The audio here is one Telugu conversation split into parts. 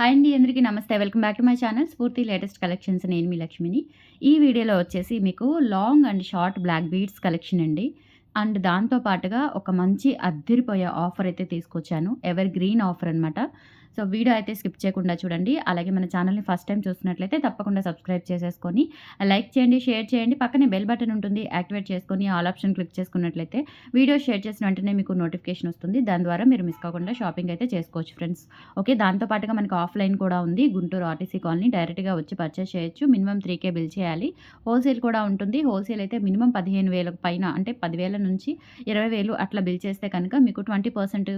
హాయ్ అండి అందరికీ నమస్తే. Welcome back to my channel. Spoorthi latest collections నేను మీ లక్ష్మిని. ఈ వీడియోలో వచ్చేసి మీకు long and short black beads collection అండి. అండ్ దాంతో పాటుగా ఒక మంచి అద్దిరిపోయే ఆఫర్ అయితే తీసుకొచ్చాను. ఎవర్ గ్రీన్ ఆఫర్ అనమాట సో వీడియో అయితే స్కిప్ చేయకుండా చూడండి. అలాగే మన ఛానల్ని ఫస్ట్ టైం చూస్తున్నట్లయితే తప్పకుండా సబ్స్క్రైబ్ చేసేసుకొని లైక్ చేయండి షేర్ చేయండి. పక్కనే బెల్ బటన్ ఉంటుంది యాక్టివేట్ చేసుకొని ఆల్ ఆప్షన్ క్లిక్ చేసుకున్నట్లయితే వీడియో షేర్ చేసిన వెంటనే మీకు నోటిఫికేషన్ వస్తుంది. దాని ద్వారా మీరు మిస్ కాకుండా షాపింగ్ అయితే చేసుకోవచ్చు ఫ్రెండ్స్. ఓకే దాంతో పాటుగా మనకు ఆఫ్లైన్ కూడా ఉంది. గుంటూరు ఆర్టీసీ కాలనీ డైరెక్ట్గా వచ్చి పర్చేస్ చేయొచ్చు. మినిమం త్రీ కే బిల్ చేయాలి. హోల్సేల్ కూడా ఉంటుంది. హోల్సేల్ అయితే మినిమం పదిహేను వేలకు పైన అంటే పదివేల నుంచి ఇరవై వేలు అట్లా బిల్ చేస్తే కనుక మీకు ట్వంటీ పర్సెంట్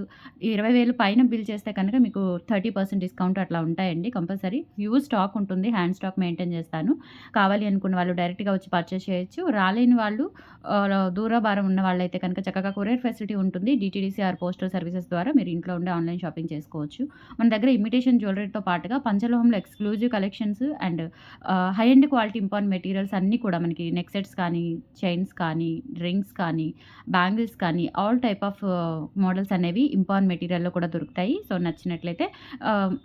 ఇరవై వేలు పైన బిల్ చేస్తే కనుక మీకు థర్టీ పర్సెంట్ డిస్కౌంట్ అట్లా ఉంటాయండి కంపల్సరీ. యూజ్ స్టాక్ ఉంటుంది హ్యాండ్ స్టాక్ మెయింటైన్ చేస్తాను. కావాలి అనుకున్న వాళ్ళు డైరెక్ట్గా వచ్చి పర్చేస్ చేయొచ్చు. రాలేని వాళ్ళు దూరభారం ఉన్న వాళ్ళైతే కనుక చక్కగా కొరియర్ ఫెసిలిటీ ఉంటుంది. డిటీడీసీఆర్ పోస్టల్ సర్వీసెస్ ద్వారా మీరు ఇంట్లో ఉండే ఆన్లైన్ షాపింగ్ చేసుకోవచ్చు. మన దగ్గర ఇమిటేషన్ జ్యువెలరీతో పాటుగా పంచలోహంలో exclusive collections and high and quality import materials అన్నీ కూడా మనకి నెక్ సెట్స్ కానీ చైన్స్ కానీ రింగ్స్ కానీ బ్యాంగిల్స్ కానీ ఆల్ టైప్ ఆఫ్ మోడల్స్ అనేవి ఇంపార్ట్ మెటీరియల్లో కూడా దొరుకుతాయి. సో నచ్చినట్లయితే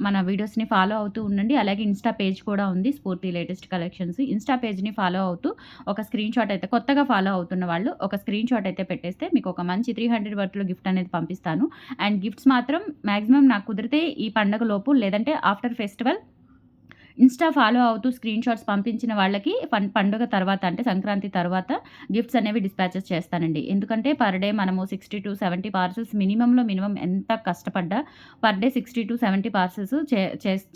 మన వీడియోస్ని ఫాలో అవుతూ ఉండండి. అలాగే ఇన్స్టా పేజ్ కూడా ఉంది స్ఫూర్తి లేటెస్ట్ కలెక్షన్స్. ఇన్స్టా పేజ్ని ఫాలో అవుతూ ఒక స్క్రీన్ షాట్ అయితే కొత్తగా ఫాలో అవుతున్న వాళ్ళు ఒక స్క్రీన్ షాట్ అయితే పెట్టేస్తే మీకు ఒక మంచి త్రీ హండ్రెడ్ వర్త్లో గిఫ్ట్ అనేది పంపిస్తాను. అండ్ గిఫ్ట్స్ మాత్రం మ్యాక్సిమం నాకు కుదిరితే ఈ పండగ లోపు లేదంటే ఆఫ్టర్ ఫెస్టివల్ ఇన్స్టా ఫాలో అవుతూ స్క్రీన్ షాట్స్ పంపించిన వాళ్ళకి పం- పండుగ తర్వాత అంటే సంక్రాంతి తర్వాత గిఫ్ట్స్ అనేవి డిస్పాచెస్ చేస్తానండి. ఎందుకంటే పర్ డే మనము సిక్స్టీ టు సెవెంటీ పార్సల్స్ మినిమంలో మినిమం ఎంత కష్టపడ్డా per day sixty to seventy parcels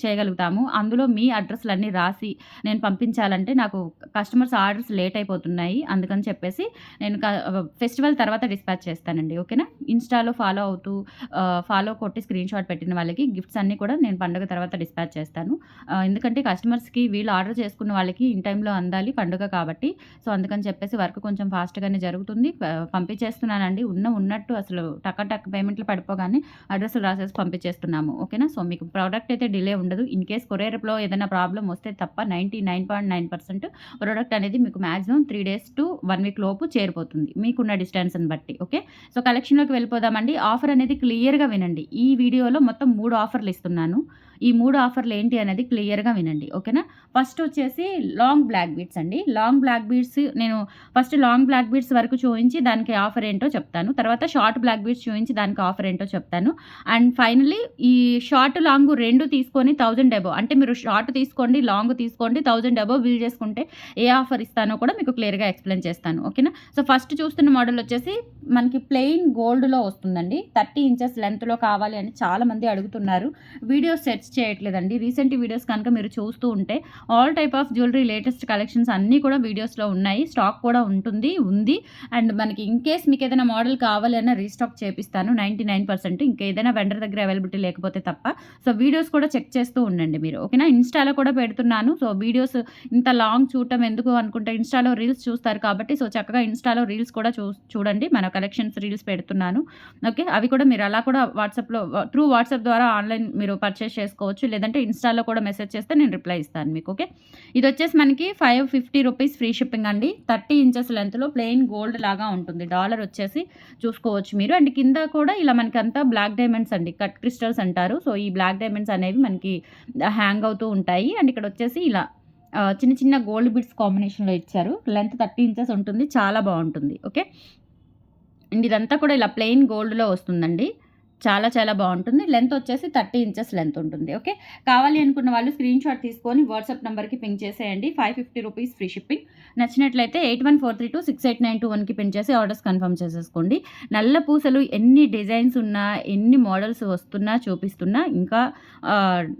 చేయగలుగుతాము. అందులో మీ అడ్రస్లు అన్నీ రాసి నేను పంపించాలంటే నాకు కస్టమర్స్ ఆర్డర్స్ లేట్ అయిపోతున్నాయి. అందుకని చెప్పేసి నేను ఫెస్టివల్ తర్వాత డిస్పాచ్ చేస్తానండి. ఓకేనా? ఇన్స్టాలో ఫాలో అవుతూ ఫాలో కొట్టి స్క్రీన్ షాట్ పెట్టిన వాళ్ళకి గిఫ్ట్స్ అన్నీ కూడా నేను పండుగ తర్వాత డిస్పాచ్ చేస్తాను. ఎందుకంటే ఎందుకంటే కస్టమర్స్కి వీళ్ళు ఆర్డర్ చేసుకున్న వాళ్ళకి ఇన్ టైంలో అందాలి పండుగ కాబట్టి. సో అందుకని చెప్పేసి వర్క్ కొంచెం ఫాస్ట్గానే జరుగుతుంది. పంపించేస్తున్నానండి. ఉన్న ఉన్నట్టు అసలు టక్క టక్ పేమెంట్లు పడిపోగానే అడ్రస్ రాసేసి పంపించేస్తున్నాము. ఓకేనా? సో మీకు ప్రోడక్ట్ అయితే డిలే ఉండదు. ఇన్ కేస్ కొరియర్లో ఏదైనా ప్రాబ్లం వస్తే తప్ప ninety nine point nine percent product అనేది మీకు maximum three days to one week లోపు చేరిపోతుంది. మీకున్న డిస్టెన్స్ని బట్టి. ఓకే? సో కలెక్షన్లోకి వెళ్ళిపోదామండి. ఆఫర్ అనేది క్లియర్గా వినండి. ఈ వీడియోలో మొత్తం మూడు ఆఫర్లు ఇస్తున్నాను. ఈ మూడు ఆఫర్లు ఏంటి అనేది క్లియర్గా వినండి ఓకేనా? ఫస్ట్ వచ్చేసి లాంగ్ బ్లాక్ బీడ్స్ అండి. లాంగ్ బ్లాక్ బీడ్స్ నేను ఫస్ట్ లాంగ్ బ్లాక్ బీడ్స్ వరకు చూపించి దానికి ఆఫర్ ఏంటో చెప్తాను. తర్వాత షార్ట్ బ్లాక్ బీడ్స్ చూపించి దానికి ఆఫర్ ఏంటో చెప్తాను. అండ్ ఫైనలీ ఈ షార్ట్ లాంగ్ రెండు తీసుకొని థౌజండ్ అబో అంటే మీరు షార్ట్ తీసుకోండి లాంగ్ తీసుకోండి థౌజండ్ అబో బిల్ చేసుకుంటే ఏ ఆఫర్ ఇస్తానో కూడా మీకు క్లియర్గా ఎక్స్ప్లెయిన్ చేస్తాను ఓకేనా? సో ఫస్ట్ చూస్తున్న మోడల్ వచ్చేసి మనకి ప్లెయిన్ గోల్డ్లో వస్తుందండి. థర్టీ ఇంచెస్ లెంత్లో కావాలి అని చాలామంది అడుగుతున్నారు. వీడియో సెట్స్ చేయట్లేదండి. రీసెంట్ వీడియోస్ కనుక మీరు చూస్తూ ఉంటే all type of jewellery latest collections అన్నీ కూడా వీడియోస్లో ఉన్నాయి. స్టాక్ కూడా ఉంటుంది ఉంది. అండ్ మనకి ఇన్ కేస్ మీకు ఏదైనా మోడల్ కావాలి అన్న రీస్టాక్ చేపిస్తాను. నైంటీ నైన్ పర్సెంట్ ఇంకా ఏదైనా వెండర్ దగ్గర అవైలబిలిటీ లేకపోతే తప్ప. సో వీడియోస్ కూడా చెక్ చేస్తూ ఉండండి మీరు. ఓకేనా? ఇన్స్టాలో కూడా పెడుతున్నాను. సో వీడియోస్ ఇంత లాంగ్ చూడటం ఎందుకు అనుకుంటే ఇన్స్టాలో రీల్స్ చూస్తారు కాబట్టి సో చక్కగా ఇన్స్టాలో రీల్స్ కూడా చూ చూడండి. మన కలెక్షన్స్ రీల్స్ పెడుతున్నాను. ఓకే? అవి కూడా మీరు అలా కూడా వాట్సాప్లో త్రూ వాట్సాప్ ద్వారా ఆన్లైన్ మీరు పర్చేస్ చేసుకోవచ్చు లేదంటే ఇన్స్టాలో కూడా మెసేజ్ చేస్తే నేను రిప్లై ఇస్తాను మీకు ఓకే? ఇది వచ్చేసి మనకి five fifty rupees free shipping అండి. థర్టీ ఇంచెస్ లెంత్లో ప్లెయిన్ గోల్డ్ లాగా ఉంటుంది. డాలర్ వచ్చేసి చూసుకోవచ్చు మీరు. అండ్ కింద కూడా ఇలా మనకి అంతా బ్లాక్ డైమండ్స్ అండి కట్ క్రిస్టల్స్ అంటారు. సో ఈ బ్లాక్ డైమండ్స్ అనేవి మనకి హ్యాంగ్ అవుతూ ఉంటాయి. అండ్ ఇక్కడ వచ్చేసి ఇలా చిన్న చిన్న గోల్డ్ బిడ్స్ కాంబినేషన్లో ఇచ్చారు. లెంత్ థర్టీ ఇంచెస్ ఉంటుంది. చాలా బాగుంటుంది ఓకే? అండ్ ఇదంతా కూడా ఇలా ప్లెయిన్ గోల్డ్లో వస్తుందండి. చాలా చాలా బాగుంటుంది. లెంత్ వచ్చేసి థర్టీ ఇంచెస్ లెంత్ ఉంటుంది. ఓకే? కావాలి అనుకున్న వాళ్ళు స్క్రీన్ షాట్ తీసుకొని వాట్సాప్ నెంబర్కి పింక్ చేసేయండి. Five fifty rupees free shipping. నచ్చినట్లయితే eight one four three two six eight nine two వన్కి పిన్ చేసి ఆర్డర్స్ కన్ఫర్మ్ చేసేసుకోండి. నల్ల పూసలు ఎన్ని డిజైన్స్ ఉన్నా ఎన్ని మోడల్స్ వస్తున్నా చూపిస్తున్నా ఇంకా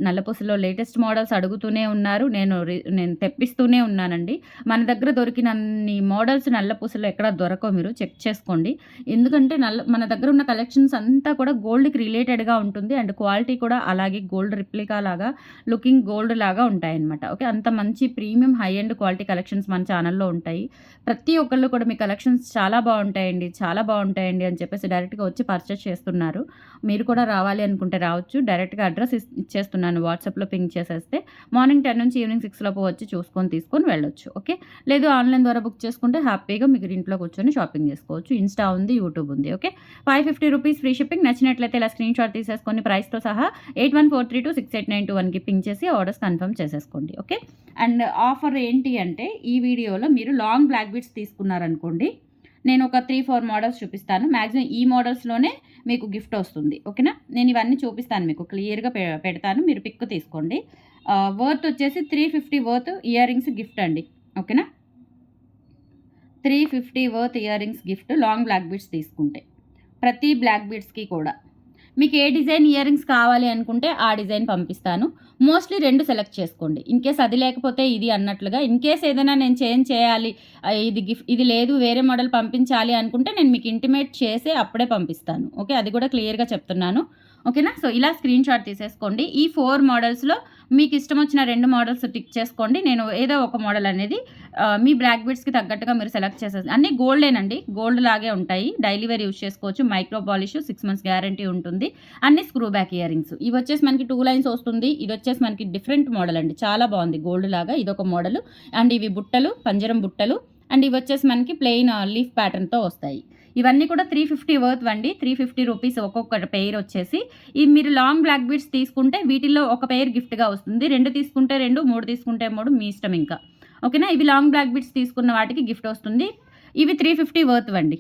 నల్ల పూసలో లేటెస్ట్ మోడల్స్ అడుగుతూనే ఉన్నారు. నేను రి- నేను తెప్పిస్తూనే ఉన్నానండి. మన దగ్గర దొరికినన్ని మోడల్స్ నల్ల పూసలు ఎక్కడ దొరకవు మీరు చెక్ చేసుకోండి. ఎందుకంటే నల్ల మన దగ్గర ఉన్న కలెక్షన్స్ అంతా కూడా గోల్డ్కి రిలేటెడ్గా ఉంటుంది. అండ్ క్వాలిటీ కూడా అలాగే గోల్డ్ రిప్లికా లాగా లుకింగ్ గోల్డ్ లాగా ఉంటాయన్నమాట. ఓకే? అంత మంచి premium high and quality collections మన ఛానల్లో ఉంటాయి. ప్రతి ఒక్కళ్ళు కూడా మీ కలెక్షన్స్ చాలా బాగుంటాయండి చాలా బాగుంటాయండి అని చెప్పేసి డైరెక్ట్గా వచ్చి పర్చేస్ చేస్తున్నారు. మీరు కూడా రావాలి అనుకుంటే రావచ్చు. డైరెక్ట్గా అడ్రస్ ఇచ్చేస్తున్నాను వాట్సాప్లో పింక్ చేసేస్తే. మార్నింగ్ టెన్ నుంచి ఈవినింగ్ సిక్స్ లోపు వచ్చి చూసుకొని తీసుకొని వెళ్ళొచ్చు. ఓకే? లేదు ఆన్లైన్ ద్వారా బుక్ చేసుకుంటే హ్యాపీగా మీకు ఇంట్లో కూర్చొని షాపింగ్ చేసుకోవచ్చు. ఇన్స్టా ఉంది యూట్యూబ్ ఉంది. Okay? Five fifty rupees free shipping. నచ్చినట్లయితే నచ్చినట్లయితే ఇలా స్క్రీన్ షాట్ తీసేసుకొని ప్రైస్తో సహా eight one four three two six eight nine two వన్కి పింక్ చేసి ఆర్డర్స్ కన్ఫర్మ్ చేసేసుకోండి. ఓకే? అండ్ ఆఫర్ ఏంటి అంటే ఈ వీడియోలో మీరు లాంగ్ బ్లాక్ బీట్స్ తీసుకున్నారనుకోండి నేను ఒక త్రీ ఫోర్ మోడల్స్ చూపిస్తాను. మ్యాక్సిమం ఈ మోడల్స్లోనే మీకు గిఫ్ట్ వస్తుంది. ఓకేనా నేను ఇవన్నీ చూపిస్తాను మీకు. క్లియర్గా పె పెడతాను. మీరు పిక్ తీసుకోండి. వర్త్ వచ్చేసి three fifty worth earrings gift అండి. ఓకేనా three fifty worth earrings gift long black beads తీసుకుంటే. ప్రతి బ్లాక్ బీడ్స్కి కూడా. మీకు ఏ డిజైన్ ఇయర్ రింగ్స్ కావాలి అనుకుంటే ఆ డిజైన్ పంపిస్తాను. మోస్ట్లీ రెండు సెలెక్ట్ చేసుకోండి. ఇన్ కేస్ అది లేకపోతే ఇది అన్నట్లుగా. ఇన్ కేస్ ఏదైనా నేను చేంజ్ చేయాలి ఇది గిఫ్ట్ ఇది లేదు వేరే మోడల్ పంపించాలి అనుకుంటే నేను మీకు ఇంటిమేట్ చేసే అప్పుడే పంపిస్తాను. ఓకే అది కూడా క్లియర్గా చెప్తున్నాను. ఓకేనా సో ఇలా స్క్రీన్ షాట్ తీసేసుకోండి. ఈ ఫోర్ మోడల్స్లో మీకు ఇష్టం వచ్చిన రెండు మోడల్స్ టిక్ చేసుకోండి. నేను ఏదో ఒక మోడల్ అనేది మీ బ్లాక్ బీడ్స్కి తగ్గట్టుగా మీరు సెలెక్ట్ చేసేసి అన్నీ గోల్డేనండి గోల్డ్ లాగే ఉంటాయి. డైలీ వేర్ యూస్ చేసుకోవచ్చు. Micro polish six months guarantee ఉంటుంది. అన్ని స్క్రూ బ్యాక్ ఇయర్ రింగ్స్ ఇవి వచ్చేసి మనకి టూ లైన్స్ వస్తుంది. ఇది వచ్చేసి మనకి డిఫరెంట్ మోడల్ అండి. చాలా బాగుంది గోల్డ్ లాగా ఇదొక మోడల్. అండ్ ఇవి బుట్టలు పంజరం బుట్టలు. అండ్ ఇవి వచ్చేసి మనకి ప్లెయిన్ లీఫ్ ప్యాటర్న్తో వస్తాయి. ఇవన్నీ కూడా త్రీ ఫిఫ్టీ వర్త్ అండి. త్రీ ఫిఫ్టీ రూపీస్ ఒక్కొక్క పెయిర్ వచ్చేసి. ఈ మీరు లాంగ్ బ్లాక్ బీడ్స్ తీసుకుంటే వీటిల్లో ఒక పెయిర్ గిఫ్ట్గా వస్తుంది. రెండు తీసుకుంటే రెండు మూడు తీసుకుంటే మూడు మీ ఇష్టం ఇంకా. ఓకేనా ఇవి లాంగ్ బ్లాక్ బీడ్స్ తీసుకున్న వాటికి గిఫ్ట్ వస్తుంది. ఇవి త్రీ ఫిఫ్టీ వర్త్ అండి.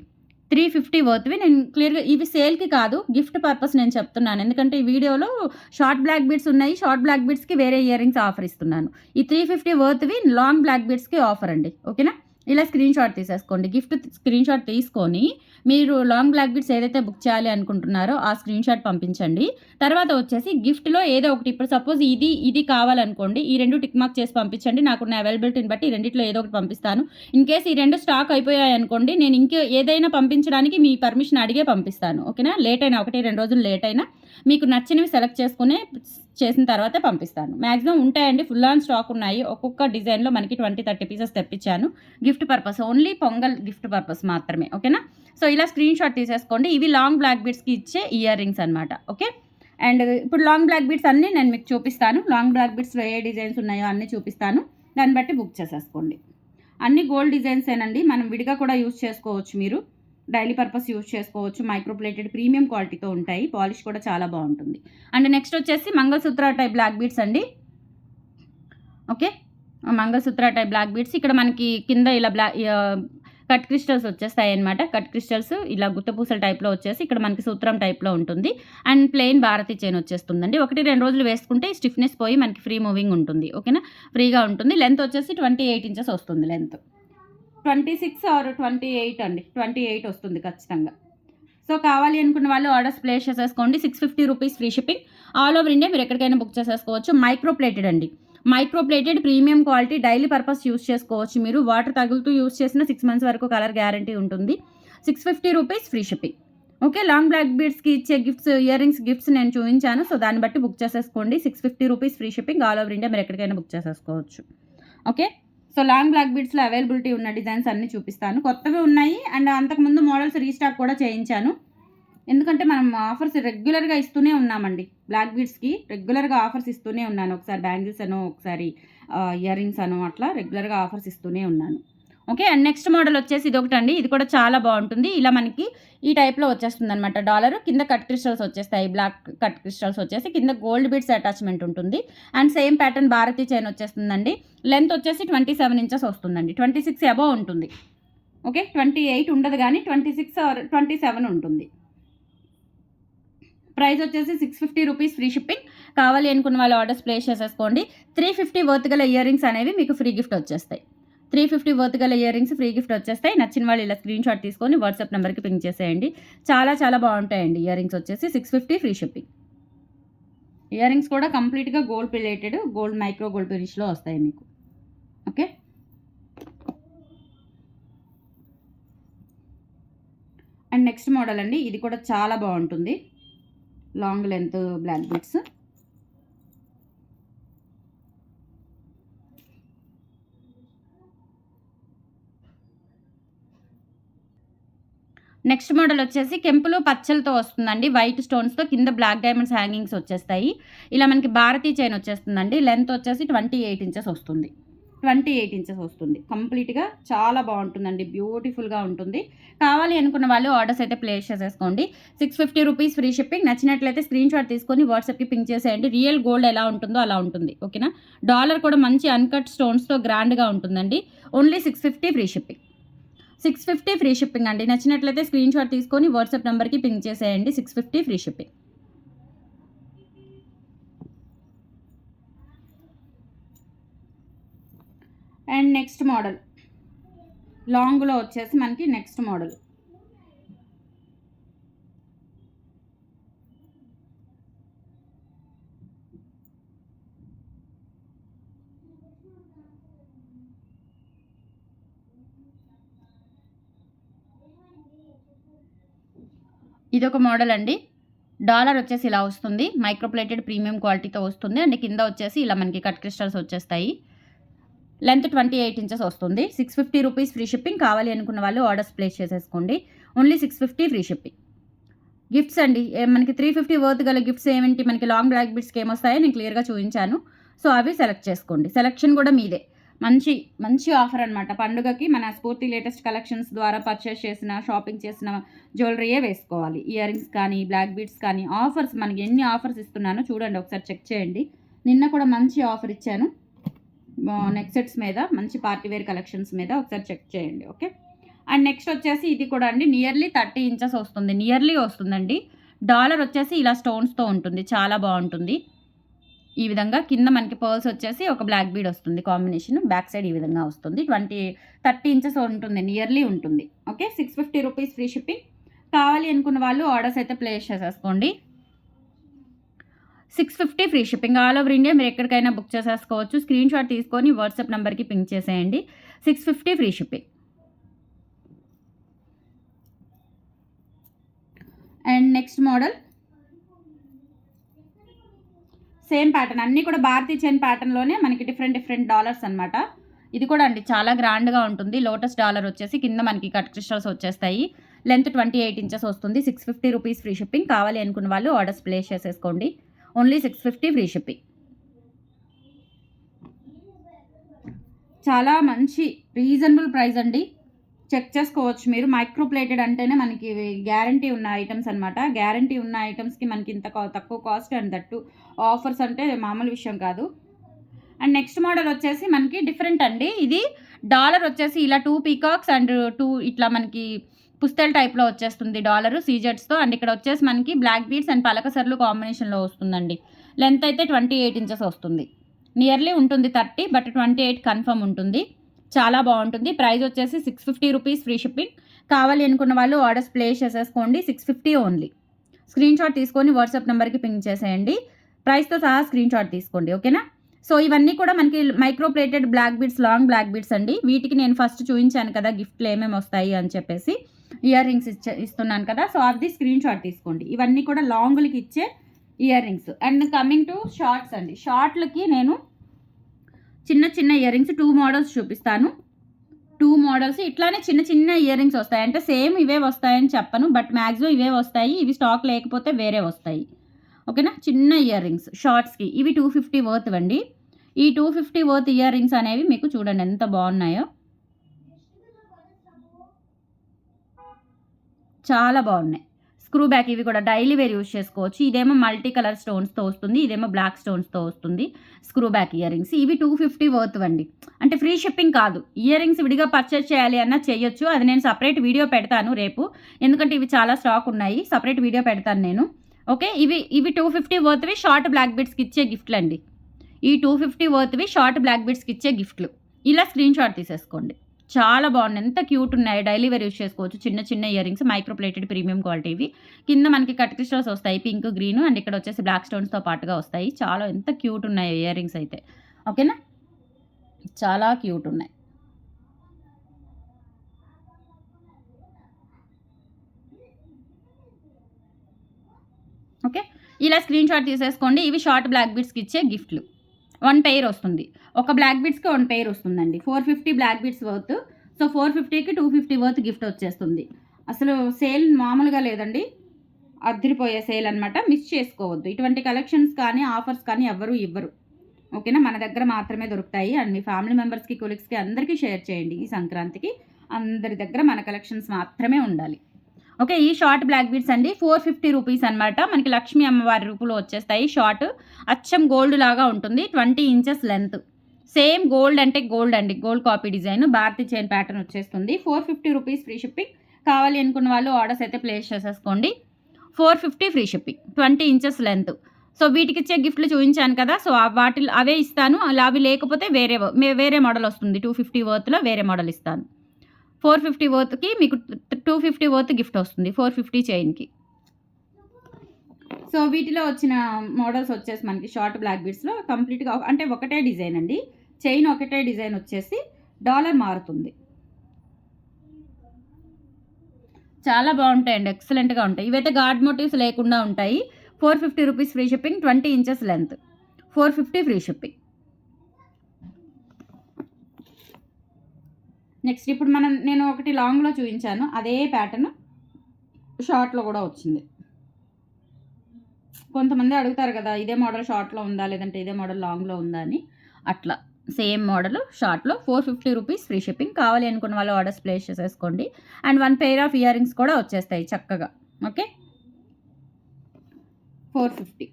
త్రీ ఫిఫ్టీ వర్త్వి నేను క్లియర్గా ఇవి సేల్కి కాదు గిఫ్ట్ పర్పస్ నేను చెప్తున్నాను. ఎందుకంటే ఈ వీడియోలో షార్ట్ బ్లాక్ బీడ్స్ ఉన్నాయి. షార్ట్ బ్లాక్ బీడ్స్కి వేరే ఇయర్ రింగ్స్ ఆఫర్ ఇస్తున్నాను. ఈ త్రీ ఫిఫ్టీ వర్త్వి లాంగ్ బ్లాక్ బీడ్స్కి ఆఫర్ అండి. ఓకేనా ఇలా స్క్రీన్ షాట్ తీసేసుకోండి. గిఫ్ట్ స్క్రీన్ షాట్ తీసుకొని మీరు లాంగ్ బ్లాక్ బిట్స్ ఏదైతే బుక్ చేయాలి అనుకుంటున్నారో ఆ స్క్రీన్ షాట్ పంపించండి. తర్వాత వచ్చేసి గిఫ్ట్లో ఏదో ఒకటి ఇప్పుడు సపోజ్ ఇది ఇది కావాలనుకోండి ఈ రెండు టిక్ మార్క్ చేసి పంపించండి. నాకున్న అవైలబిలిటీని బట్టి ఈ రెండిట్లో ఏదో ఒకటి పంపిస్తాను. ఇన్ కేస్ ఈ రెండు స్టాక్ అయిపోయాయి అనుకోండి నేను ఇంకే ఏదైనా పంపించడానికి మీ పర్మిషన్ అడిగే పంపిస్తాను. ఓకేనా లేట్ అయినా ఒకటి రెండు రోజులు లేట్ అయినా మీకు నచ్చినవి సెలెక్ట్ చేసుకునే చేసిన తర్వాత పంపిస్తాను. మ్యాక్సిమం ఉంటాయండి ఫుల్ ఆన్ స్టాక్ ఉన్నాయి. ఒక్కొక్క డిజైన్లో మనకి ట్వంటీ థర్టీ పీసెస్ తెప్పించాను. Gift purpose only Pongal gift purpose మాత్రమే ఓకేనా? సో ఇలా స్క్రీన్ షాట్ తీసేసుకోండి. ఇవి లాంగ్ బ్లాక్ బీడ్స్కి ఇచ్చే ఇయర్ రింగ్స్ అనమాట ఓకే? అండ్ ఇప్పుడు లాంగ్ బ్లాక్ బీడ్స్ అన్నీ నేను మీకు చూపిస్తాను. లాంగ్ బ్లాక్ బీడ్స్లో ఏ డిజైన్స్ ఉన్నాయో అన్నీ చూపిస్తాను. దాన్ని బట్టి బుక్ చేసేసుకోండి. అన్ని గోల్డ్ డిజైన్స్ ఏనండి మనం విడిగా కూడా యూస్ చేసుకోవచ్చు మీరు. డైలీ పర్పస్ యూజ్ చేసుకోవచ్చు. మైక్రోప్లేటెడ్ ప్రీమియం క్వాలిటీతో ఉంటాయి. పాలిష్ కూడా చాలా బాగుంటుంది. అండ్ నెక్స్ట్ వచ్చేసి మంగళసూత్ర టైప్ బ్లాక్ బీడ్స్ అండి. Okay? Mangalsutra type black beads. ఇక్కడ మనకి కింద ఇలా బ్లాక్ కట్ క్రిస్టల్స్ వచ్చేస్తాయి అనమాట కట్ క్రిస్టల్స్ ఇలా గుత్తపూసల టైప్లో వచ్చేసి ఇక్కడ మనకి సూత్రం టైప్లో ఉంటుంది. అండ్ ప్లెయిన్ భారతి చైన్ వచ్చేస్తుందండి. ఒకటి రెండు రోజులు వేసుకుంటే స్టిఫ్నెస్ పోయి మనకి ఫ్రీ మూవింగ్ ఉంటుంది. ఓకేనా? ఫ్రీగా ఉంటుంది. లెంత్ వచ్చేసి ట్వంటీ ఎయిట్ ఇంచెస్ వస్తుంది length. Twenty six or twenty eight అండి. ట్వంటీ ఎయిట్ వస్తుంది ఖచ్చితంగా. సో కావాలి అనుకున్న వాళ్ళు ఆర్డర్స్ ప్లేస్ చేసేసుకోండి. Six fifty rupees free shipping. All over India మీరు ఎక్కడికైనా బుక్ చేసేసుకోవచ్చు. మైక్రో ప్లేటెడ్ అండి. Micro plated premium quality daily purpose use చేసుకోవచ్చు మీరు. వాటర్ తగులుతూ యూస్ చేసిన సిక్స్ మంత్స్ వరకు కలర్ గ్యారంటీ ఉంటుంది. Six fifty rupees free shipping. Okay long black బీడ్స్కి ఇచ్చే గిఫ్ట్స్ ఇయర్ రింగ్స్ గిఫ్ట్స్ నేను చూపించాను. సో దాన్ని బట్టి బుక్ చేసేసుకోండి. Six fifty rupees free shipping. All over India మీరు ఎక్కడికైనా బుక్ చేసేసుకోవచ్చు. ఓకే సో లాంగ్ బ్లాక్ బీడ్స్లో అవైలబిలిటీ ఉన్న డిజైన్స్ అన్నీ చూపిస్తాను. కొత్తవి ఉన్నాయి. అండ్ అంతకుముందు మోడల్స్ రీస్టాక్ కూడా చేయించాను. ఎందుకంటే మనం ఆఫర్స్ రెగ్యులర్గా ఇస్తూనే ఉన్నామండి. బ్లాక్ బీడ్స్కి రెగ్యులర్గా ఆఫర్స్ ఇస్తూనే ఉన్నాను. ఒకసారి బ్యాంగిల్స్ అనో ఒకసారి ఇయర్ రింగ్స్ అనో అట్లా రెగ్యులర్గా ఆఫర్స్ ఇస్తూనే ఉన్నాను. ఓకే అండ్ నెక్స్ట్ మోడల్ వచ్చేసి ఇది ఒకటండి ఇది కూడా చాలా బాగుంటుంది. ఇలా మనకి ఈ టైప్లో వచ్చేస్తుంది అనమాట డాలర్ కింద కట్ క్రిస్టల్స్ వచ్చేస్తాయి. బ్లాక్ కట్ క్రిస్టల్స్ వచ్చేసి కింద గోల్డ్ బీడ్స్ అటాచ్మెంట్ ఉంటుంది. And same pattern Bharati chain వచ్చేస్తుందండి. లెంత్ వచ్చేసి ట్వంటీ సెవెన్ ఇంచెస్ వస్తుందండి. ట్వంటీ సిక్స్ అబోవ్ ఉంటుంది. ఓకే ట్వంటీ ఎయిట్ ఉండదు కానీ twenty six or twenty seven ఉంటుంది. ప్రైస్ వచ్చేసి six fifty rupees free shipping. కావాలి అనుకున్న వాళ్ళు ఆర్డర్స్ ప్లేస్ చేసేసుకోండి. త్రీ ఫిఫ్టీ వర్త్ గల ఇయర్ రింగ్స్ అనేవి మీకు ఫ్రీ గిఫ్ట్ వచ్చేస్తాయి. త్రీ ఫిఫ్టీ వర్త్ గల ఇయర్ రింగ్స్ ఫ్రీ గిఫ్ట్ వచ్చేస్తాయి. నచ్చిన వాళ్ళు ఇలా స్క్రీన్ షాట్ తీసుకొని వాట్సాప్ నెంబర్కి పింక్ చేసేయండి. చాలా చాలా బాగుంటాయండి ఇయర్ రింగ్స్ వచ్చేసి six fifty free shipping. Ear rings కూడా కంప్లీట్గా gold related gold micro gold రిచ్లో వస్తాయి మీకు. ఓకే? అండ్ నెక్స్ట్ మోడల్ అండి. ఇది కూడా చాలా బాగుంటుంది. Long length black beads. Next model వచ్చేసి కెంపులు పచ్చలతో వస్తుందండి. వైట్ స్టోన్స్తో కింద బ్లాక్ డైమండ్స్ హ్యాంగింగ్స్ వచ్చేస్తాయి. ఇలా మనకి భారతీ చైన్ వచ్చేస్తుందండి. లెంత్ వచ్చేసి ట్వంటీ ఎయిట్ ఇంచెస్ వస్తుంది. ట్వంటీ ఎయిట్ ఇంచెస్ వస్తుంది కంప్లీట్గా చాలా బాగుంటుందండి. బ్యూటిఫుల్గా ఉంటుంది. కావాలి అనుకున్న వాళ్ళు ఆర్డర్స్ అయితే ప్లేస్ చేసేసుకోండి. Six fifty rupees free shipping నచ్చినట్లయితే స్క్రీన్ షాట్ తీసుకొని వాట్సాప్కి పింక్ చేసేయండి. రియల్ గోల్డ్ ఎలా ఉంటుందో అలా ఉంటుంది. ఓకేనా డాలర్ కూడా మంచి అన్కట్ స్టోన్స్తో గ్రాండ్గా ఉంటుందండి. Only six fifty free shipping six fifty free shipping అండి. నచ్చినట్లయితే స్క్రీన్ షాట్ తీసుకొని వాట్సాప్ నెంబర్కి పింక్ చేసేయండి. Six fifty free shipping. And next model. లాంగ్లో వచ్చేసి మనకి నెక్స్ట్ మోడల్. ఇది ఒక మోడల్ అండి. డాలర్ వచ్చేసి ఇలా వస్తుంది. మైక్రోప్లేటెడ్ ప్రీమియం క్వాలిటీతో వస్తుంది. అండ్ కింద వచ్చేసి ఇలా మనకి కట్ క్రిస్టల్స్ వచ్చేస్తాయి. లెంత్ ట్వంటీ ఎయిట్ ఇంచెస్ వస్తుంది. Six fifty rupees free shipping కావాలి అనుకున్న వాళ్ళు ఆర్డర్స్ ప్లేస్ చేసేసుకోండి. Only six fifty free shipping. Gifts అండి. మనకి త్రీ ఫిఫ్టీ వర్త్ గల గిఫ్ట్స్ ఏమిటి? మనకి లాంగ్ బ్లాక్ బిట్స్కి ఏమొస్తాయో నేను క్లియర్గా చూపించాను. సో అవి సెలెక్ట్ చేసుకోండి. సెలెక్షన్ కూడా మీదే. మంచి మంచి ఆఫర్ అనమాట పండుగకి మన స్ఫూర్తి లేటెస్ట్ కలెక్షన్స్ ద్వారా పర్చేస్ చేసిన షాపింగ్ చేసిన జ్యువెలరీయే వేసుకోవాలి. ఇయర్ రింగ్స్ కానీ బ్లాక్ బీడ్స్ కానీ ఆఫర్స్ మనకి ఎన్ని ఆఫర్స్ ఇస్తున్నానో చూడండి ఒకసారి చెక్ చేయండి. నిన్న కూడా మంచి ఆఫర్ ఇచ్చాను. నెక్ సెట్స్ మీద మంచి పార్టీ వేర్ కలెక్షన్స్ మీద ఒకసారి చెక్ చేయండి ఓకే? అండ్ నెక్స్ట్ వచ్చేసి ఇది కూడా అండి నియర్లీ థర్టీ ఇంచెస్ వస్తుంది. నియర్లీ వస్తుందండి. డాలర్ వచ్చేసి ఇలా స్టోన్స్తో ఉంటుంది. చాలా బాగుంటుంది. ఈ విధంగా కింద మనకి పర్ల్స్ వచ్చేసి ఒక బ్లాక్ బీడ్ వస్తుంది కాంబినేషన్. బ్యాక్ సైడ్ ఈ విధంగా వస్తుంది. ట్వంటీ థర్టీ ఇంచెస్ ఉంటుంది. నియర్లీ ఉంటుంది. Okay? Six fifty rupees free shipping. కావాలి అనుకున్న వాళ్ళు ఆర్డర్స్ అయితే ప్లేస్ చేసేసుకోండి. Six fifty free shipping. All over India మీరు ఎక్కడికైనా బుక్ చేసేసుకోవచ్చు. స్క్రీన్ షాట్ తీసుకొని వాట్సాప్ నెంబర్కి పింక్ చేసేయండి. Six fifty free shipping. And next model. Same pattern అన్నీ కూడా భారతీ చైన్ ప్యాటర్న్లోనే మనకి డిఫరెంట్ డిఫరెంట్ డాలర్స్ అనమాట ఇది కూడా అండి చాలా గ్రాండ్గా ఉంటుంది. లోటస్ డాలర్ వచ్చేసి కింద మనకి కట్ క్రిస్టల్స్ వచ్చేస్తాయి. లెంత్ ట్వంటీ ఎయిట్ ఇంచెస్ వస్తుంది. Six fifty rupees free shipping. కావాలి అనుకున్న వాళ్ళు ఆర్డర్స్ ప్లేస్ చేసేసుకోండి. Only six fifty free shipping. చాలా మంచి రీజనబుల్ ప్రైస్ అండి. చెక్ చేసుకోవచ్చు. మీరు మైక్రోప్లేటెడ్ అంటేనే మనకి గ్యారంటీ ఉన్న ఐటమ్స్ అనమాట గ్యారంటీ ఉన్న ఐటమ్స్కి మనకి ఇంత కా- తక్కువ కాస్ట్ అండ్ దట్టు ఆఫర్స్ అంటే మామూలు విషయం కాదు. అండ్ నెక్స్ట్ మోడల్ వచ్చేసి మనకి డిఫరెంట్ అండి. ఇది డాలర్ వచ్చేసి ఇలా టూ పీకాక్స్ అండ్ టూ ఇట్లా మనకి పుస్తల్ టైప్లో వచ్చేస్తుంది డాలర్ సీజెట్స్తో అండ్ ఇక్కడ వచ్చేసి మనకి బ్లాక్ బీడ్స్ అండ్ పలకసర్లు కాంబినేషన్లో వస్తుందండి. లెంత్ అయితే ట్వంటీ ఎయిట్ ఇంచెస్ వస్తుంది. నియర్లీ ఉంటుంది thirty but twenty eight confirm ఉంటుంది. చాలా బాగుంటుంది. ప్రైస్ వచ్చేసి six fifty rupees free shipping. కావాలి అనుకున్న వాళ్ళు ఆర్డర్స్ ప్లేస్ చేసేసుకోండి. Six fifty only screen shot తీసుకొని వాట్సాప్ నెంబర్కి పింక్ చేసేయండి. ప్రైస్తో సహా స్క్రీన్ షాట్ తీసుకోండి. ఓకేనా సో ఇవన్నీ కూడా మనకి micro plated black beads long black beads అండి. వీటికి నేను ఫస్ట్ చూపించాను కదా గిఫ్ట్లు ఏమేమి వస్తాయి అని చెప్పేసి. ఇయర్ రింగ్స్ ఇచ్చే ఇస్తున్నాను కదా. సో అది స్క్రీన్ షాట్ తీసుకోండి. ఇవన్నీ కూడా లాంగ్లకి ఇచ్చే ear rings and coming to shorts అండి షార్ట్లకి నేను చిన్న చిన్న ఇయర్ రింగ్స్ టూ మోడల్స్ చూపిస్తాను. టూ మోడల్స్ ఇట్లానే చిన్న చిన్న ఇయర్ రింగ్స్ వస్తాయి. అంటే సేమ్ ఇవే వస్తాయని చెప్పను బట్ మ్యాక్సిమం ఇవే వస్తాయి. ఇవి స్టాక్ లేకపోతే వేరే వస్తాయి. ఓకేనా? చిన్న ఇయర్ రింగ్స్ షార్ట్స్కి. ఇవి టూ ఫిఫ్టీ వర్త్ అండి. ఈ two fifty worth ear rings అనేవి మీకు చూడండి ఎంత బాగున్నాయో. చాలా బాగున్నాయి. స్క్రూ బ్యాక్ ఇవి కూడా డైలీ వేర్ యూస్ చేసుకోవచ్చు. ఇదేమో మల్టీ కలర్ స్టోన్స్తో వస్తుంది ఇదేమో బ్లాక్ స్టోన్స్తో వస్తుంది స్క్రూ బ్యాక్ ఇయర్ రింగ్స్. ఇవి టూ ఫిఫ్టీ వర్త్ అండి. అంటే ఫ్రీ షిప్పింగ్ కాదు. ఇయర్ రింగ్స్ విడిగా పర్చేస్ చేయాలి అన్నా చేయొచ్చు. అది నేను సపరేట్ వీడియో పెడతాను రేపు. ఎందుకంటే ఇవి చాలా స్టాక్ ఉన్నాయి. సపరేట్ వీడియో పెడతాను నేను. ఓకే? ఇవి ఇవి టూ ఫిఫ్టీ వర్త్వి షార్ట్ బ్లాక్ బిడ్స్కి ఇచ్చే గిఫ్ట్లు అండి. ఈ టూ ఫిఫ్టీ వర్త్వి షార్ట్ బ్లాక్ బిడ్స్కి ఇచ్చే గిఫ్ట్లు. ఇలా స్క్రీన్ షాట్ తీసేసుకోండి. చాలా బాగున్నాయి. ఎంత క్యూట్ ఉన్నాయి. డైలీ వేర్ యూస్ చేసుకోవచ్చు. చిన్న చిన్న ear rings micro plated premium quality ఇవి. కింద మనకి కట్ క్రిస్టల్స్ వస్తాయి. పింక్ గ్రీన్ అండ్ ఇక్కడ వచ్చేసి బ్లాక్ స్టోన్స్తో పాటుగా వస్తాయి. చాలా ఎంత క్యూట్ ఉన్నాయి ఇయర్ రింగ్స్ అయితే. ఓకేనా? చాలా క్యూట్ ఉన్నాయి. ఓకే? ఇలా స్క్రీన్ షాట్ తీసేసుకోండి. ఇవి షార్ట్ బ్లాక్ బీడ్స్కి ఇచ్చే గిఫ్ట్లు. వన్ పెయిర్ వస్తుంది. ఒక బ్లాక్ బీడ్స్కి వన్ పెయిర్ వస్తుందండి. Four fifty black beads worth so four ఫిఫ్టీకి టూ ఫిఫ్టీ వర్త్ గిఫ్ట్ వచ్చేస్తుంది. అసలు సేల్ మామూలుగా లేదండి. అద్దరిపోయే సేల్ అనమాట మిస్ చేసుకోవద్దు. ఇటువంటి కలెక్షన్స్ కానీ ఆఫర్స్ కానీ ఎవ్వరూ ఇవ్వరు. ఓకేనా? మన దగ్గర మాత్రమే దొరుకుతాయి. అండ్ మీ ఫ్యామిలీ మెంబర్స్కి కొలిక్స్కి అందరికీ షేర్ చేయండి ఈ సంక్రాంతికి. అందరి దగ్గర మన కలెక్షన్స్ మాత్రమే ఉండాలి. ఓకే ఈ షార్ట్ బ్లాక్ బీడ్స్ అండి. ఫోర్ ఫిఫ్టీ రూపీస్ అనమాట మనకి లక్ష్మీ అమ్మవారి రూపులో వచ్చేస్తాయి షార్ట్. అచ్చం గోల్డ్ లాగా ఉంటుంది. Twenty inches length same gold అంటే గోల్డ్ అండి. Gold copy design. Bharati chain pattern వచ్చేస్తుంది. Four fifty rupees free shipping. కావాలి అనుకున్న వాళ్ళు ఆర్డర్స్ అయితే ప్లేస్ చేసేసుకోండి. Four fifty free shipping. Twenty inches length so వీటికి ఇచ్చే గిఫ్ట్లు చూపించాను కదా. సో వాటి అవే ఇస్తాను. అలా అవి లేకపోతే వేరే వేరే మోడల్ వస్తుంది. టూ ఫిఫ్టీ వర్త్లో వేరే మోడల్ ఇస్తాను. ఫోర్ ఫిఫ్టీ వర్త్కి మీకు టూ ఫిఫ్టీ వర్త్ గిఫ్ట్ వస్తుంది ఫోర్ ఫిఫ్టీ చైన్కి. సో వీటిలో వచ్చిన మోడల్స్ వచ్చేసి మనకి షార్ట్ బ్లాక్ బీడ్స్లో కంప్లీట్గా అంటే ఒకటే డిజైన్ అండి. చైన్ ఒకటే డిజైన్ వచ్చేసి డాలర్ మారుతుంది. చాలా బాగుంటాయండి ఎక్సలెంట్గా ఉంటాయి. ఇవైతే గార్డ్ మోటివ్స్ లేకుండా ఉంటాయి. Four fifty rupees free shipping twenty inches length. Four fifty free shipping. Next ఇప్పుడు మనం నేను ఒకటి లాంగ్లో చూపించాను. అదే ప్యాటర్న్ షార్ట్లో కూడా వచ్చింది. కొంతమంది అడుగుతారు కదా ఇదే మోడల్ షార్ట్లో ఉందా లేదంటే ఇదే మోడల్ లాంగ్లో ఉందా అని. అట్లా. సేమ్ మోడల్ షార్ట్లో four fifty rupees free shipping కావాలి అనుకున్న వాళ్ళు ఆర్డర్స్ ప్లేస్ చేసేసుకోండి. And one pair of ear rings కూడా వచ్చేస్తాయి చక్కగా. ఓకే? ఫోర్ ఫిఫ్టీ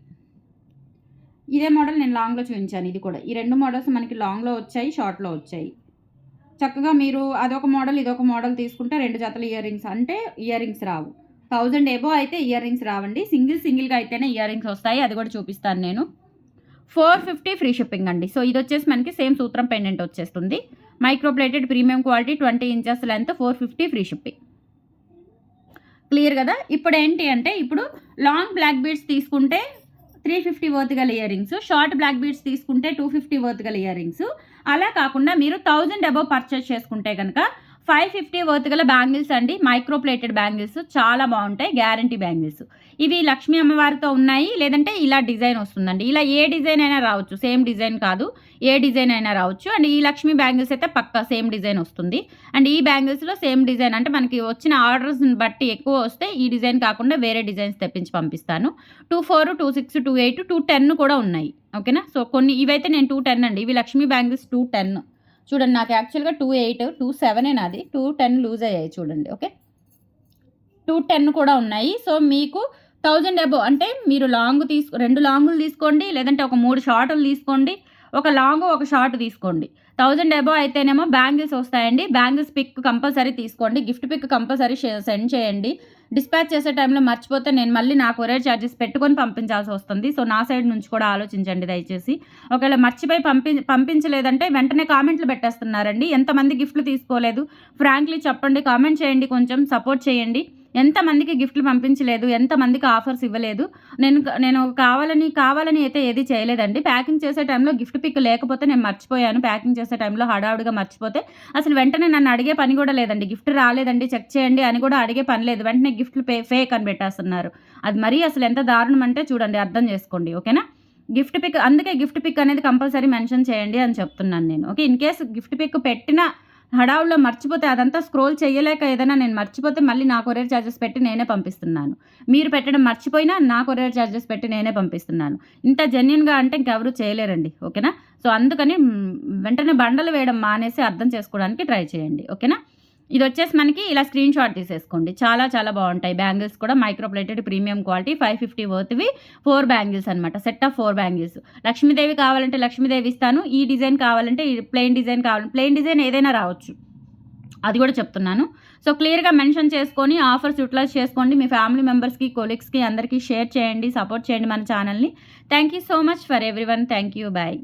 ఇదే మోడల్ నేను లాంగ్లో చూపించాను. ఇది కూడా. ఈ రెండు మోడల్స్ మనకి లాంగ్లో వచ్చాయి షార్ట్లో వచ్చాయి. చక్కగా మీరు అదొక మోడల్ ఇదొక మోడల్ తీసుకుంటే రెండు జతల ఇయర్ రింగ్స్. అంటే ఇయర్ రింగ్స్ రావు. థౌజండ్ ఎబో అయితే ఇయర్ రింగ్స్ రావండి. సింగిల్ సింగిల్గా అయితేనే ఇయర్ రింగ్స్ వస్తాయి. అది కూడా చూపిస్తాను నేను. ఫోర్ ఫిఫ్టీ ఫ్రీ షిప్పింగ్ అండి. సో ఇది వచ్చేసి మనకి సేమ్ సూత్రం పెండెంట్ వచ్చేస్తుంది. Micro plated premium quality twenty inches length four fifty free shipping. Clear కదా? ఇప్పుడు ఏంటి అంటే ఇప్పుడు లాంగ్ బ్లాక్ బీడ్స్ తీసుకుంటే త్రీ ఫిఫ్టీ వర్త్ గల ear rings short black beads తీసుకుంటే టూ ఫిఫ్టీ వర్త్ గల ఇయర్ రింగ్స్ అలా కాకుండా మీరు థౌజండ్ అబవ్ పర్చేస్ చేసుకుంటే కనుక ఫైవ్ ఫిఫ్టీ వర్త్ గల బ్యాంగిల్స్ అండి. మైక్రో ప్లేటెడ్ బ్యాంగిల్స్ చాలా బాగుంటాయి. Guarantee bangles. ఇవి లక్ష్మీ అమ్మవారితో ఉన్నాయి. లేదంటే ఇలా డిజైన్ వస్తుందండి. ఇలా ఏ డిజైన్ అయినా రావచ్చు. సేమ్ డిజైన్ కాదు. ఏ డిజైన్ అయినా రావచ్చు. అండ్ ఈ లక్ష్మీ బ్యాంగిల్స్ అయితే పక్కా సేమ్ డిజైన్ వస్తుంది. అండ్ ఈ బ్యాంగిల్స్లో సేమ్ డిజైన్ అంటే మనకి వచ్చిన ఆర్డర్స్ని బట్టి ఎక్కువ వస్తే ఈ డిజైన్ కాకుండా వేరే డిజైన్స్ తెప్పించి పంపిస్తాను. Two four two six two eight two ten కూడా ఉన్నాయి. ఓకేనా? సో కొన్ని ఇవైతే నేను టూ టెన్ అండి. ఇవి లక్ష్మీ బ్యాంగిల్స్ టూ టెన్. చూడండి నాకు యాక్చువల్గా టూ ఎయిట్ టూ సెవెనే నాది. టూ టెన్ లూజ్ అయ్యాయి చూడండి ఓకే టూ టెన్ కూడా ఉన్నాయి. సో మీకు థౌజండ్ అబో అంటే మీరు లాంగ్ తీసు రెండు లాంగులు తీసుకోండి లేదంటే ఒక మూడు షార్టులు తీసుకోండి ఒక లాంగ్ ఒక షార్ట్ తీసుకోండి. థౌజండ్ అబో అయితేనేమో బ్యాంగిల్స్ వస్తాయండి. బ్యాంగిల్స్ పిక్ కంపల్సరీ తీసుకోండి. గిఫ్ట్ పిక్ కంపల్సరీ సెండ్ చేయండి. డిస్పాచ్ చేసే టైంలో మర్చిపోతే నేను మళ్ళీ నా కొరియర్ ఛార్జెస్ పెట్టుకొని పంపించాల్సి వస్తుంది. సో నా సైడ్ నుంచి కూడా ఆలోచించండి దయచేసి. ఒకవేళ మర్చిపోయి పంపి పంపించలేదంటే వెంటనే కామెంట్లు పెట్టేస్తున్నారండి. ఎంతమంది గిఫ్ట్లు తీసుకోలేదు? ఫ్రాంక్లీ చెప్పండి కామెంట్ చేయండి కొంచెం సపోర్ట్ చేయండి. ఎంతమందికి గిఫ్ట్లు పంపించలేదు ఎంతమందికి ఆఫర్స్ ఇవ్వలేదు. నేను నేను కావాలని కావాలని అయితే ఏది చేయలేదండి. ప్యాకింగ్ చేసే టైంలో గిఫ్ట్ పిక్ లేకపోతే నేను మర్చిపోయాను. ప్యాకింగ్ చేసే టైంలో హడావుడిగా మర్చిపోతే అసలు వెంటనే నన్ను అడిగే పని కూడా లేదండి. గిఫ్ట్ రాలేదండి చెక్ చేయండి అని కూడా అడిగే పని లేదు. వెంటనే గిఫ్ట్లు పే ఫేక్ అని పెట్టేస్తున్నారు. అది మరీ అసలు ఎంత దారుణం అంటే చూడండి అర్థం చేసుకోండి ఓకేనా? గిఫ్ట్ పిక్ అందుకే గిఫ్ట్ పిక్ అనేది కంపల్సరీ మెన్షన్ చేయండి అని చెప్తున్నాను నేను. Okay in case gift pic పెట్టిన హడావుల్లో మర్చిపోతే అదంతా స్క్రోల్ చేయలేక ఏదైనా నేను మర్చిపోతే మళ్ళీ నా కొరియర్ ఛార్జెస్ పెట్టి నేనే పంపిస్తున్నాను. మీరు పెట్టడం మర్చిపోయినా నా కొరియర్ ఛార్జెస్ పెట్టి నేనే పంపిస్తున్నాను. ఇంత జెన్యున్గా అంటే ఇంకెవరు చేయలేరండి. ఓకేనా? సో అందుకని వెంటనే బండలు వేయడం మానేసి అర్థం చేసుకోవడానికి ట్రై చేయండి. ఓకేనా? ఇది వచ్చేసి మనకి ఇలా స్క్రీన్ షాట్ తీసేసుకోండి. చాలా చాలా బాగుంటాయి. బ్యాంగిల్స్ కూడా micro plated premium quality five fifty వర్త్వి four bangles అనమాట set of four bangles Lakshmidevi కావాలంటే లక్ష్మీదేవి ఇస్తాను. ఈ డిజైన్ కావాలంటే ప్లెయిన్ డిజైన్ కావాలి ప్లెయిన్ డిజైన్ ఏదైనా రావచ్చు. అది కూడా చెప్తున్నాను. సో క్లియర్గా మెన్షన్ చేసుకొని ఆఫర్స్ యూటిలైజ్ చేసుకోండి. మీ ఫ్యామిలీ మెంబర్స్కి కొలీగ్స్కి అందరికీ షేర్ చేయండి సపోర్ట్ చేయండి మన ఛానల్ని thank you so much for everyone thank you bye